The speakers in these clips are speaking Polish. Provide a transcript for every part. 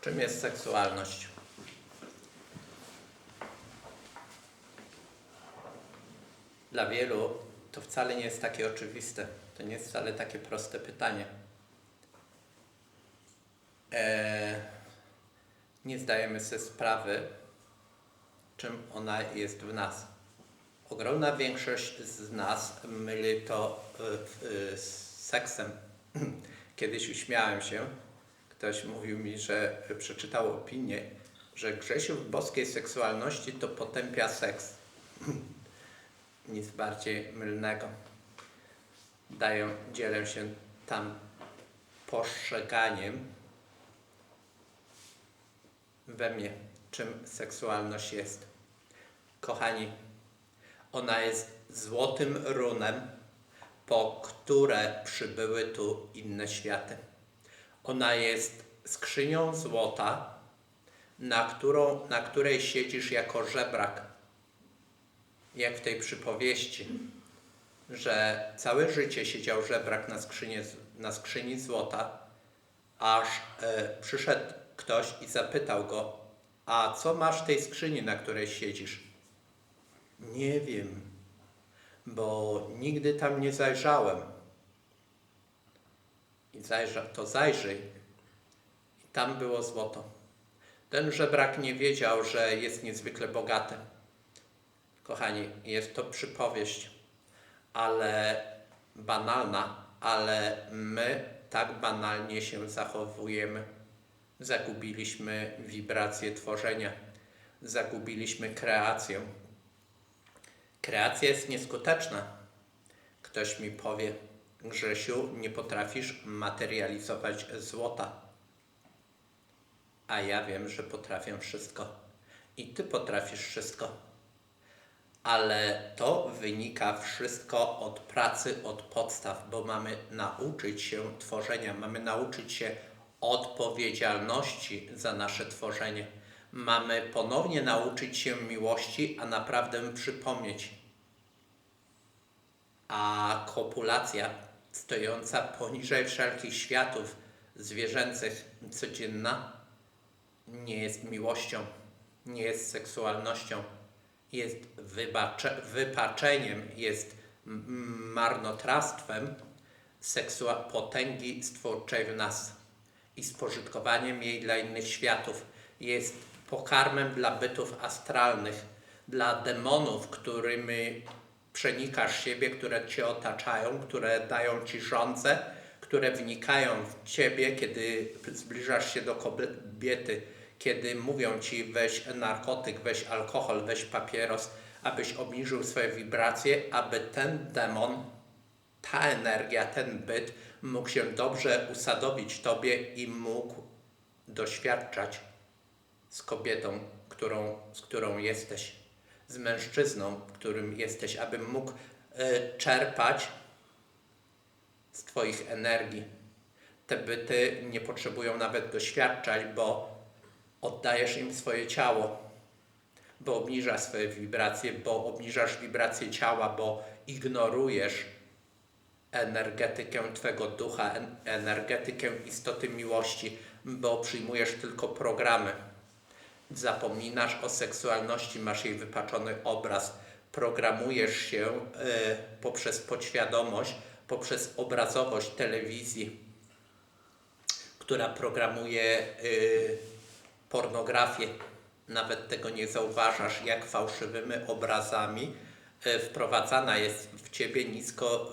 Czym jest seksualność? Dla wielu to wcale nie jest takie oczywiste. To nie jest wcale takie proste pytanie. Eee, nie zdajemy sobie sprawy, czym ona jest w nas. Ogromna większość z nas myli to y, y, z seksem. Kiedyś uśmiałem się. Ktoś mówił mi, że przeczytał opinię, że Grzesiu w boskiej seksualności to potępia seks. Nic bardziej mylnego. Daję, dzielę się tam postrzeganiem we mnie, czym seksualność jest. Kochani, ona jest złotym runem, po które przybyły tu inne światy. Ona jest skrzynią złota, na, którą, na której siedzisz jako żebrak. Jak w tej przypowieści, że całe życie siedział żebrak na, skrzynie, na skrzyni złota, aż e, przyszedł ktoś i zapytał go, a co masz w tej skrzyni, na której siedzisz? Nie wiem, bo nigdy tam nie zajrzałem. I zajrza, to zajrzyj. I tam było złoto. Ten żebrak nie wiedział, że jest niezwykle bogaty. Kochani, jest to przypowieść, ale banalna, ale my tak banalnie się zachowujemy. Zagubiliśmy wibrację tworzenia, zagubiliśmy kreację. Kreacja jest nieskuteczna. Ktoś mi powie, Grzesiu, nie potrafisz materializować złota. A ja wiem, że potrafię wszystko. I ty potrafisz wszystko. Ale to wynika wszystko od pracy, od podstaw, bo mamy nauczyć się tworzenia, mamy nauczyć się odpowiedzialności za nasze tworzenie. Mamy ponownie nauczyć się miłości, a naprawdę przypomnieć. A kopulacja stojąca poniżej wszelkich światów zwierzęcych codzienna nie jest miłością, nie jest seksualnością, jest wybacze, wypaczeniem, jest marnotrawstwem seksua- potęgi stwórczej w nas i spożytkowaniem jej dla innych światów. Jest pokarmem dla bytów astralnych, dla demonów, którymi przenikasz siebie, które cię otaczają, które dają ci żądze, które wnikają w ciebie, kiedy zbliżasz się do kobiety, kiedy mówią ci weź narkotyk, weź alkohol, weź papieros, abyś obniżył swoje wibracje, aby ten demon, ta energia, ten byt mógł się dobrze usadowić tobie i mógł doświadczać z kobietą, którą, z którą jesteś, z mężczyzną, którym jesteś, aby mógł y, czerpać z Twoich energii. Te byty nie potrzebują nawet doświadczać, bo oddajesz im swoje ciało, bo obniżasz swoje wibracje, bo obniżasz wibracje ciała, bo ignorujesz energetykę Twego ducha, en- energetykę istoty miłości, bo przyjmujesz tylko programy. Zapominasz o seksualności, masz jej wypaczony obraz, programujesz się e, poprzez podświadomość, poprzez obrazowość telewizji, która programuje y, pornografię. Nawet tego nie zauważasz, jak fałszywymi obrazami y, wprowadzana jest w ciebie nisko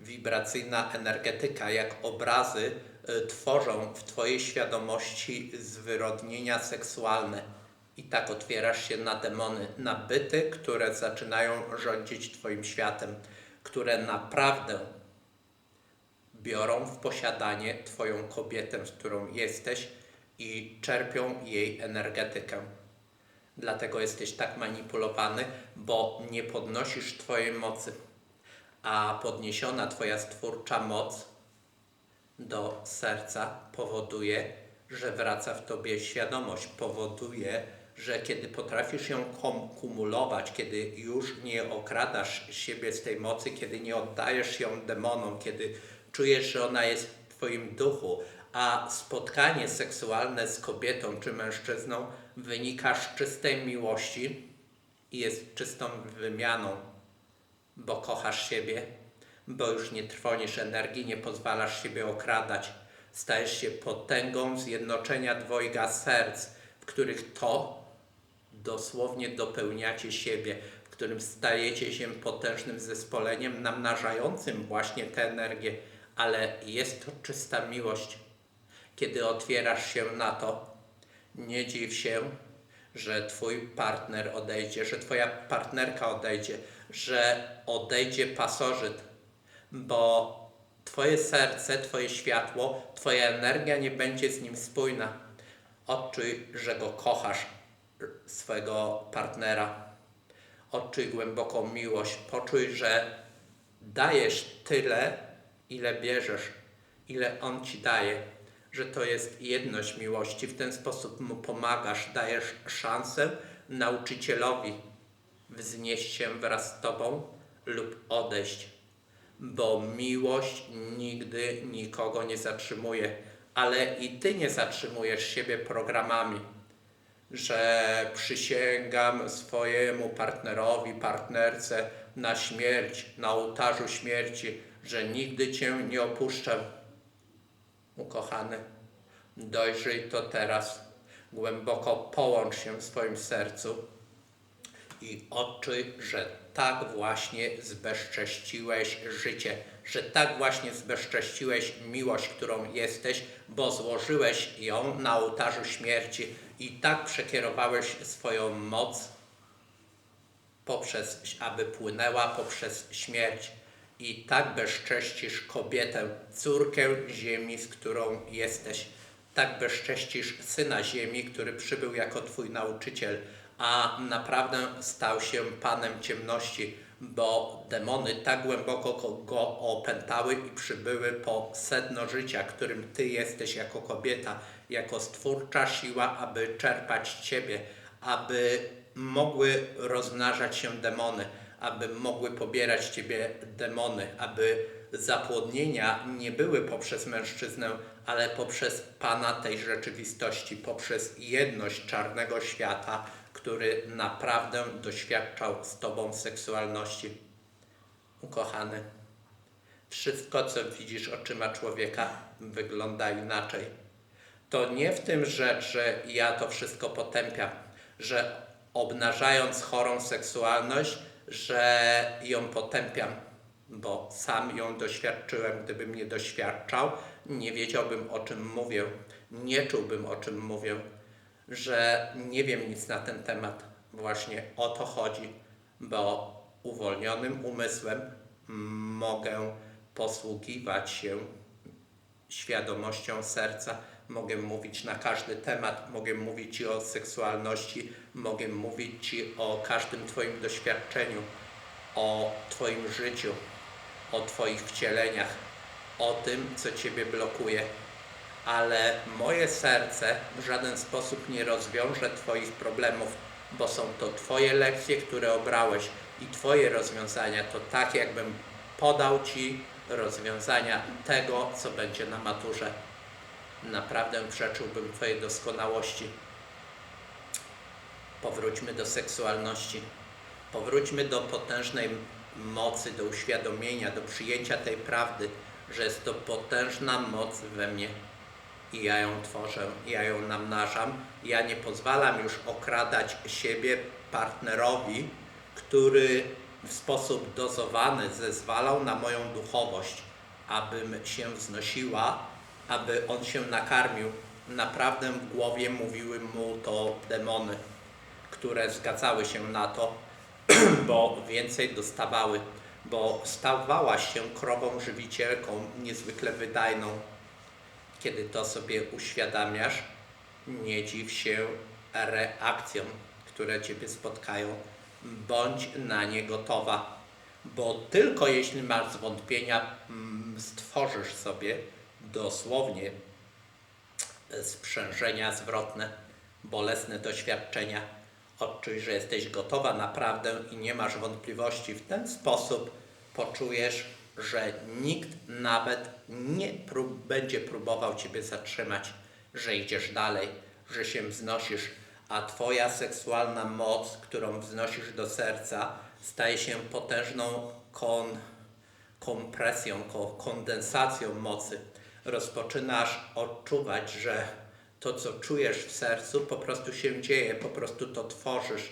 y, wibracyjna energetyka, jak obrazy y, tworzą w twojej świadomości zwyrodnienia seksualne. I tak otwierasz się na demony, na byty, które zaczynają rządzić twoim światem, które naprawdę biorą w posiadanie Twoją kobietę, z którą jesteś i czerpią jej energetykę. Dlatego jesteś tak manipulowany, bo nie podnosisz Twojej mocy, a podniesiona Twoja stwórcza moc do serca powoduje, że wraca w Tobie świadomość, powoduje, że kiedy potrafisz ją kumulować, kiedy już nie okradasz siebie z tej mocy, kiedy nie oddajesz ją demonom, kiedy czujesz, że ona jest w Twoim duchu, a spotkanie seksualne z kobietą czy mężczyzną wynika z czystej miłości i jest czystą wymianą, bo kochasz siebie, bo już nie trwonisz energii, nie pozwalasz siebie okradać. Stajesz się potęgą zjednoczenia dwojga serc, w których to dosłownie dopełniacie siebie, w którym stajecie się potężnym zespoleniem, namnażającym właśnie tę energię, ale jest to czysta miłość. Kiedy otwierasz się na to, nie dziw się, że Twój partner odejdzie, że Twoja partnerka odejdzie, że odejdzie pasożyt, bo Twoje serce, Twoje światło, Twoja energia nie będzie z nim spójna. Odczuj, że go kochasz, swego partnera. Odczuj głęboką miłość. Poczuj, że dajesz tyle, ile bierzesz, ile on ci daje, że to jest jedność miłości. W ten sposób mu pomagasz, dajesz szansę nauczycielowi wznieść się wraz z tobą lub odejść, bo miłość nigdy nikogo nie zatrzymuje, ale i ty nie zatrzymujesz siebie programami że przysięgam swojemu partnerowi, partnerce na śmierć, na ołtarzu śmierci, że nigdy Cię nie opuszczę. Ukochany, dojrzyj to teraz. Głęboko połącz się w swoim sercu i odczuj, że tak właśnie zbezcześciłeś życie, że tak właśnie zbezcześciłeś miłość, którą jesteś, bo złożyłeś ją na ołtarzu śmierci i tak przekierowałeś swoją moc poprzez, aby płynęła poprzez śmierć. I tak bezcześcisz kobietę, córkę ziemi, z którą jesteś. Tak bezcześcisz syna ziemi, który przybył jako twój nauczyciel, a naprawdę stał się panem ciemności, bo demony tak głęboko go opętały i przybyły po sedno życia, którym ty jesteś jako kobieta, jako stwórcza siła, aby czerpać ciebie, aby mogły rozmnażać się demony, aby mogły pobierać ciebie demony, aby zapłodnienia nie były poprzez mężczyznę, ale poprzez Pana tej rzeczywistości, poprzez jedność czarnego świata, który naprawdę doświadczał z Tobą seksualności. Ukochany, wszystko, co widzisz oczyma człowieka, wygląda inaczej. To nie w tym rzecz, że ja to wszystko potępiam, że obnażając chorą seksualność, że ją potępiam, bo sam ją doświadczyłem. Gdybym nie doświadczał, nie wiedziałbym o czym mówię, nie czułbym o czym mówię że nie wiem nic na ten temat. Właśnie o to chodzi, bo uwolnionym umysłem mogę posługiwać się świadomością serca, mogę mówić na każdy temat, mogę mówić Ci o seksualności, mogę mówić Ci o każdym Twoim doświadczeniu, o Twoim życiu, o Twoich wcieleniach, o tym, co Ciebie blokuje ale moje serce w żaden sposób nie rozwiąże Twoich problemów, bo są to Twoje lekcje, które obrałeś i Twoje rozwiązania to tak, jakbym podał Ci rozwiązania tego, co będzie na maturze. Naprawdę przeczyłbym Twojej doskonałości. Powróćmy do seksualności. Powróćmy do potężnej mocy, do uświadomienia, do przyjęcia tej prawdy, że jest to potężna moc we mnie i ja ją tworzę, ja ją namnażam. Ja nie pozwalam już okradać siebie partnerowi, który w sposób dozowany zezwalał na moją duchowość, abym się wznosiła, aby on się nakarmił. Naprawdę w głowie mówiły mu to demony, które zgadzały się na to, bo więcej dostawały, bo stawałaś się krową żywicielką niezwykle wydajną, kiedy to sobie uświadamiasz, nie dziw się reakcjom, które Ciebie spotkają. Bądź na nie gotowa, bo tylko jeśli masz zwątpienia, mm, stworzysz sobie dosłownie sprzężenia zwrotne, bolesne doświadczenia. Odczuj, że jesteś gotowa naprawdę i nie masz wątpliwości. W ten sposób poczujesz że nikt nawet nie prób, będzie próbował Ciebie zatrzymać, że idziesz dalej, że się wznosisz, a Twoja seksualna moc, którą wznosisz do serca, staje się potężną kon, kompresją, ko- kondensacją mocy. Rozpoczynasz odczuwać, że to, co czujesz w sercu, po prostu się dzieje, po prostu to tworzysz,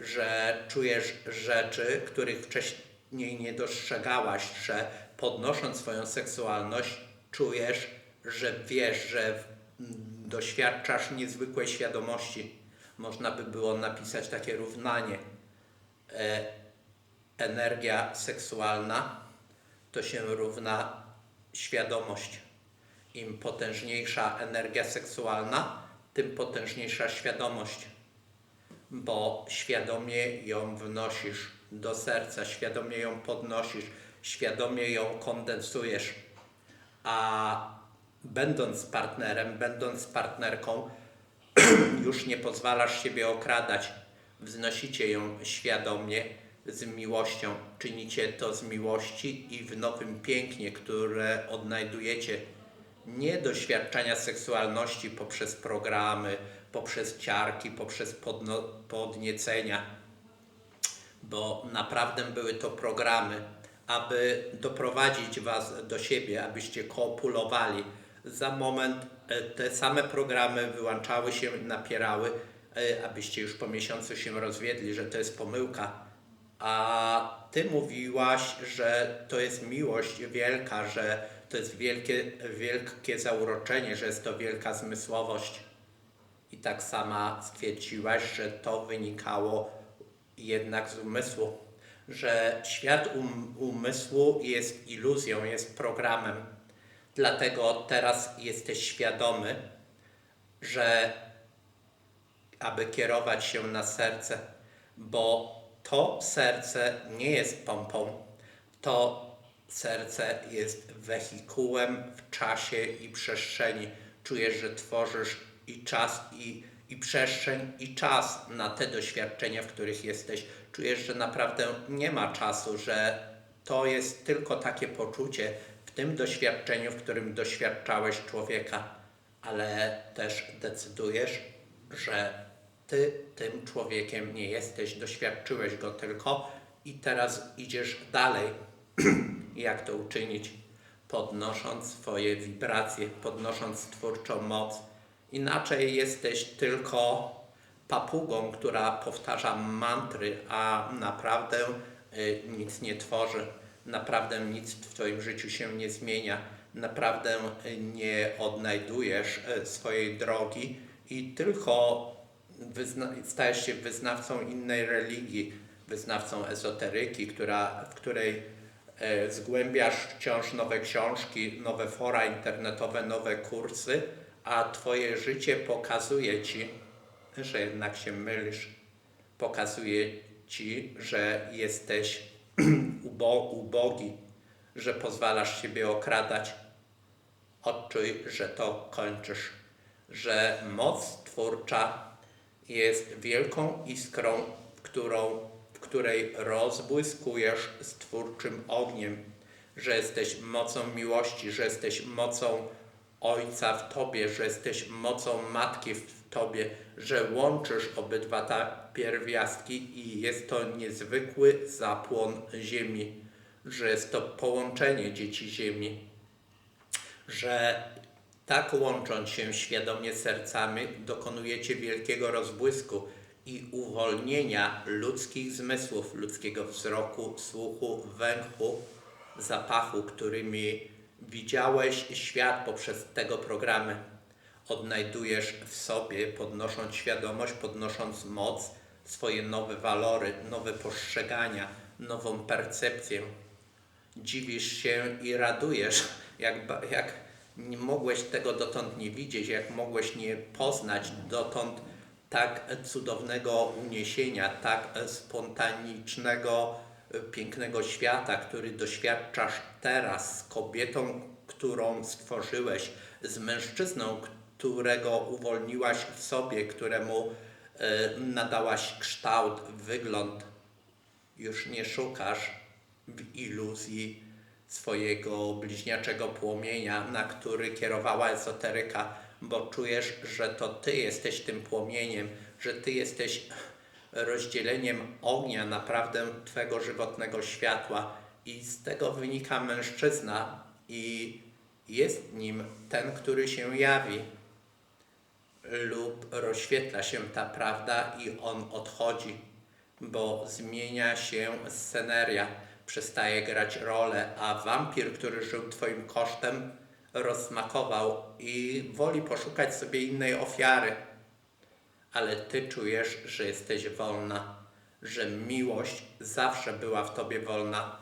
że czujesz rzeczy, których wcześniej nie dostrzegałaś, że podnosząc swoją seksualność, czujesz, że wiesz, że doświadczasz niezwykłej świadomości. Można by było napisać takie równanie. E, energia seksualna to się równa świadomość. Im potężniejsza energia seksualna, tym potężniejsza świadomość, bo świadomie ją wnosisz do serca, świadomie ją podnosisz, świadomie ją kondensujesz, a będąc partnerem, będąc partnerką, już nie pozwalasz siebie okradać. Wznosicie ją świadomie, z miłością. Czynicie to z miłości i w nowym pięknie, które odnajdujecie. Nie doświadczenia seksualności poprzez programy, poprzez ciarki, poprzez podniecenia, bo naprawdę były to programy, aby doprowadzić Was do siebie, abyście kopulowali. Za moment e, te same programy wyłączały się, napierały, e, abyście już po miesiącu się rozwiedli, że to jest pomyłka. A Ty mówiłaś, że to jest miłość wielka, że to jest wielkie, wielkie zauroczenie, że jest to wielka zmysłowość. I tak sama stwierdziłaś, że to wynikało jednak z umysłu, że świat um, umysłu jest iluzją, jest programem. Dlatego teraz jesteś świadomy, że aby kierować się na serce, bo to serce nie jest pompą, to serce jest wehikułem w czasie i przestrzeni. Czujesz, że tworzysz i czas, i, i przestrzeń, i czas na te doświadczenia, w których jesteś. Czujesz, że naprawdę nie ma czasu, że to jest tylko takie poczucie w tym doświadczeniu, w którym doświadczałeś człowieka, ale też decydujesz, że ty tym człowiekiem nie jesteś, doświadczyłeś go tylko i teraz idziesz dalej. Jak to uczynić? Podnosząc swoje wibracje, podnosząc twórczą moc. Inaczej jesteś tylko papugą, która powtarza mantry, a naprawdę y, nic nie tworzy. Naprawdę nic w Twoim życiu się nie zmienia. Naprawdę y, nie odnajdujesz y, swojej drogi i tylko stajesz się wyznawcą innej religii, wyznawcą ezoteryki, która, w której zgłębiasz wciąż nowe książki, nowe fora internetowe, nowe kursy, a Twoje życie pokazuje Ci, że jednak się mylisz. Pokazuje Ci, że jesteś ubo- ubogi, że pozwalasz siebie okradać. Odczuj, że to kończysz, że moc twórcza jest wielką iskrą, którą, w której rozbłyskujesz z twórczym ogniem, że jesteś mocą miłości, że jesteś mocą Ojca w Tobie, że jesteś mocą Matki w Tobie, że łączysz obydwa te pierwiastki i jest to niezwykły zapłon ziemi, że jest to połączenie dzieci ziemi że tak łącząc się świadomie sercami, dokonujecie wielkiego rozbłysku i uwolnienia ludzkich zmysłów, ludzkiego wzroku, słuchu, węchu, zapachu, którymi widziałeś świat poprzez tego programy. Odnajdujesz w sobie, podnosząc świadomość, podnosząc moc, swoje nowe walory, nowe postrzegania, nową percepcję dziwisz się i radujesz, jak, jak nie mogłeś tego dotąd nie widzieć, jak mogłeś nie poznać dotąd tak cudownego uniesienia, tak spontanicznego, pięknego świata, który doświadczasz teraz z kobietą, którą stworzyłeś, z mężczyzną, którego uwolniłaś w sobie, któremu e, nadałaś kształt, wygląd. Już nie szukasz w iluzji swojego bliźniaczego płomienia, na który kierowała ezoteryka, bo czujesz, że to ty jesteś tym płomieniem, że ty jesteś rozdzieleniem ognia naprawdę twego żywotnego światła i z tego wynika mężczyzna i jest nim ten, który się jawi lub rozświetla się ta prawda i on odchodzi, bo zmienia się sceneria, przestaje grać rolę, a wampir, który żył twoim kosztem, rozmakował i woli poszukać sobie innej ofiary. Ale ty czujesz, że jesteś wolna, że miłość zawsze była w tobie wolna,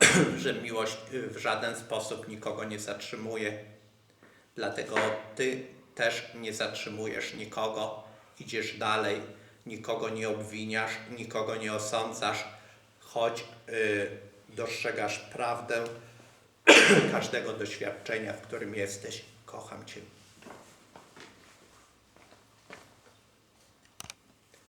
że miłość w żaden sposób nikogo nie zatrzymuje. Dlatego ty też nie zatrzymujesz nikogo, idziesz dalej, nikogo nie obwiniasz, nikogo nie osądzasz, choć y, dostrzegasz prawdę każdego doświadczenia, w którym jesteś. Kocham Cię.